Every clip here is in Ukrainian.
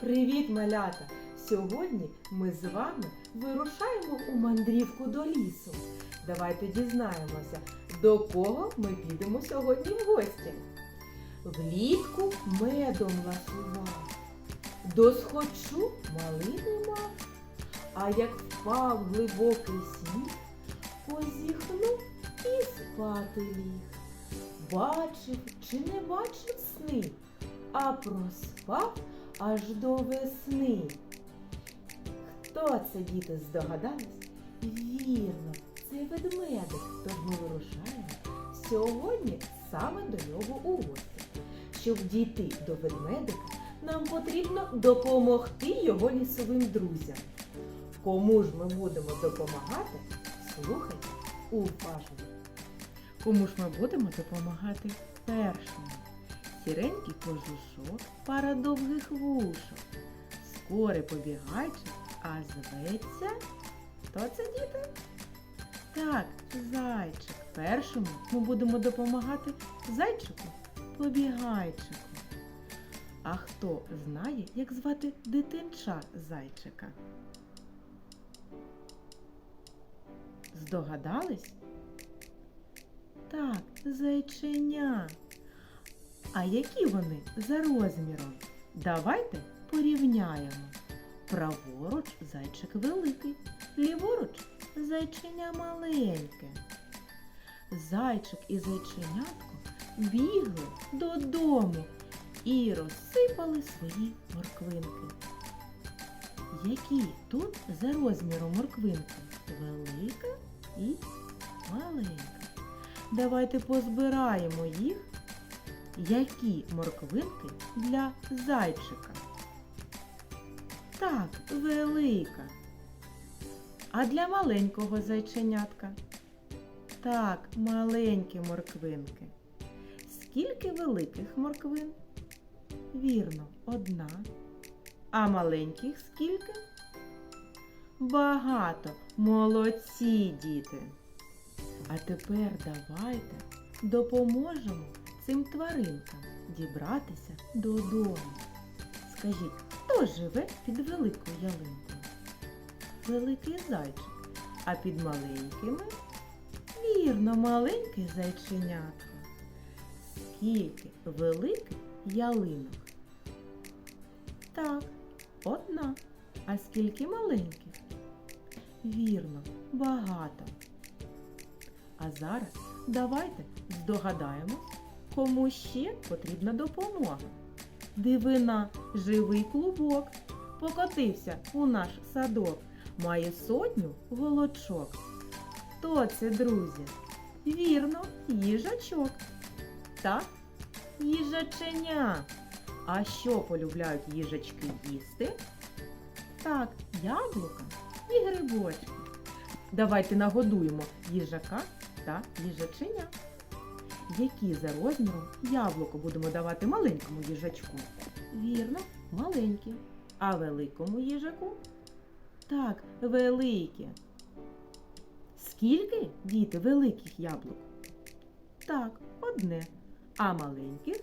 Привіт, малята! Сьогодні ми з вами вирушаємо у мандрівку до лісу. Давайте дізнаємося, до кого ми підемо сьогодні в гості. Влітку медом ласував, досхочу малини мав, а як впав глибокий сніг, позіхнув і спати ліг. Бачив чи не бачив сни, а проспав аж до весни. Хто це, діти, здогадались? Вірно, це ведмедик, тож ми вирушаємо сьогодні саме до нього у гості. Щоб дійти до ведмедика, нам потрібно допомогти його лісовим друзям. Кому ж ми будемо допомагати? Слухайте уважно. Кому ж ми будемо допомагати першому? Сіренький кожушок, пара довгих вушок, скоре побігайчик, а зветься. Хто це діти? Так, зайчик. Першому ми будемо допомагати зайчику побігайчику. А хто знає, як звати дитинча зайчика? Здогадались? Так, зайченя. А які вони за розміром? Давайте порівняємо. Праворуч зайчик великий, ліворуч зайченя маленьке. Зайчик і зайченятко бігли додому і розсипали свої морквинки. Які тут за розміром морквинки? Велика і маленька. Давайте позбираємо їх які морквинки для зайчика? Так, велика. А для маленького зайченятка? Так, маленькі морквинки. Скільки великих морквин? Вірно, одна. А маленьких скільки? Багато. Молодці, діти. А тепер давайте допоможемо цим тваринкам дібратися додому. Скажіть, хто живе під великою ялинкою? Великий зайчик. А під маленькими? Вірно, маленький зайченятко. Скільки великих ялинок? Так, одна. А скільки маленьких? Вірно, багато. А зараз давайте здогадаємось, кому ще потрібна допомога. Дивина, живий клубок, покотився у наш садок, має сотню голочок. Хто це, друзі? Вірно, їжачок. Так, їжаченя. А що полюбляють їжачки їсти? Так, яблука і грибочки. Давайте нагодуємо їжака та їжаченя. Які за розміром яблуко будемо давати маленькому їжачку? Вірно, маленькі. А великому їжаку? Так, велике. Скільки, діти, великих яблук? Так, одне. А маленьких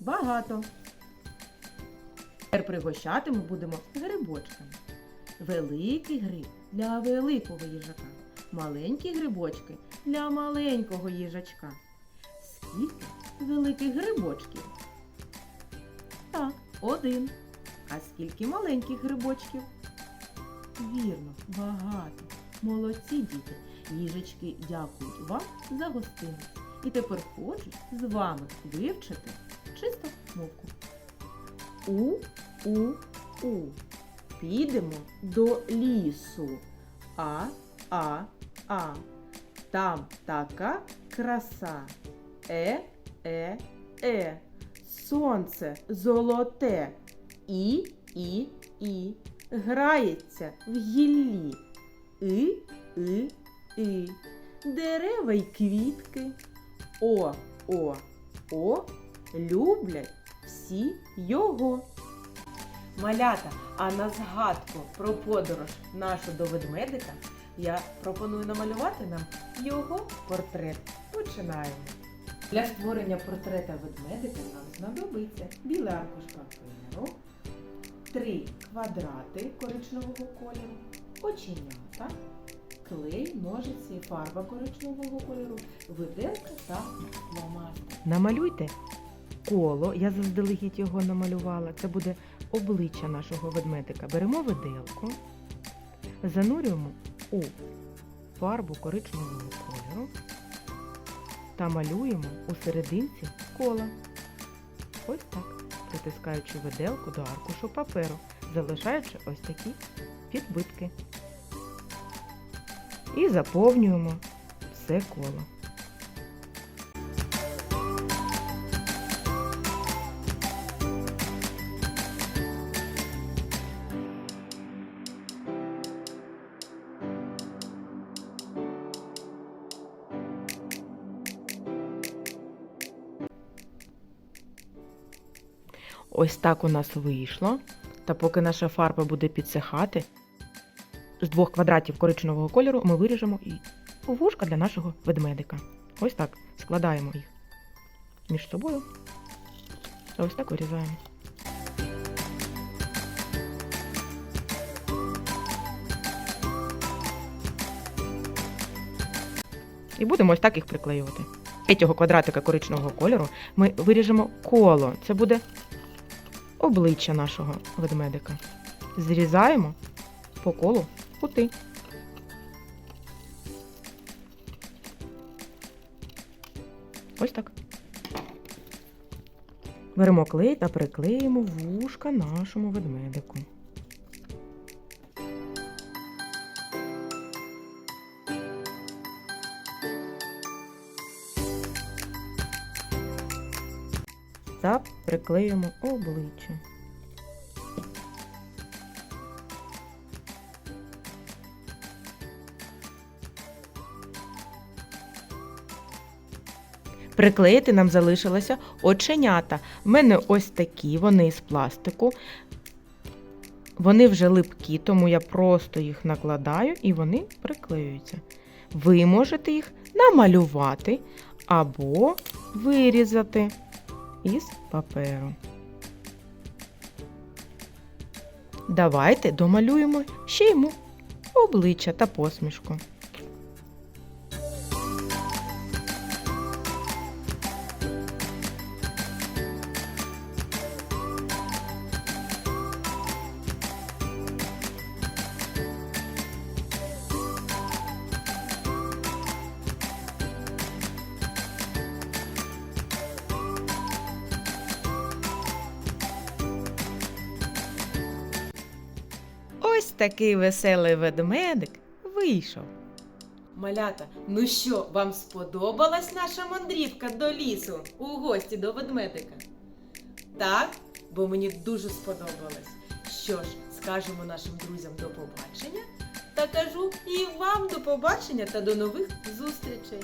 багато. Тепер пригощати ми будемо грибочками. Великий гриб для великого їжака. Маленькі грибочки для маленького їжачка. Скільки великих грибочків? Так, один. А скільки маленьких грибочків? Вірно, багато. Молодці діти. Їжачки дякують вам за гостинність. І тепер хочуть з вами вивчити чисто мовку. У, у, у. Підемо до лісу. А, а, а. Там така краса. Е, е, е. Сонце золоте. І, і, і. Грається в гіллі. И, и, и. Дерева й квітки. О, о, о. Люблять всі його. Малята, а на згадку про подорож нашу до ведмедика я пропоную намалювати нам його портрет. Починаємо. Для створення портрета ведмедика нам знадобиться білий аркуш паперу, три квадрати коричневого кольору, оченята, клей, ножиці, фарба коричневого кольору, виделка та фломастер. Намалюйте коло, я заздалегідь його намалювала. Це буде обличчя нашого ведмедика. Беремо виделку, занурюємо у фарбу коричневого кольору та малюємо у серединці кола. Ось так, притискаючи виделку до аркушу паперу, залишаючи ось такі підбитки. І заповнюємо все коло. Ось так у нас вийшло. Та поки наша фарба буде підсихати, з двох квадратів коричневого кольору ми виріжемо і вушка для нашого ведмедика. Ось так складаємо їх між собою. Та ось так вирізаємо. І будемо ось так їх приклеювати. Третього квадратика коричневого кольору ми виріжемо коло. Це буде обличчя нашого ведмедика. Зрізаємо по колу кути. Ось так. Беремо клей та приклеїмо вушка нашому ведмедику. Та приклеїмо обличчя. Приклеїти нам залишилося оченята. У мене ось такі, вони з пластику. Вони вже липкі, тому я просто їх накладаю і вони приклеюються. Ви можете їх намалювати або вирізати із паперу. Давайте домалюємо ще йому обличчя та посмішку. Такий веселий ведмедик вийшов. Малята, ну що, вам сподобалась наша мандрівка до лісу у гості до ведмедика? Так, бо мені дуже сподобалось. Що ж, скажемо нашим друзям до побачення та кажу і вам до побачення та до нових зустрічей.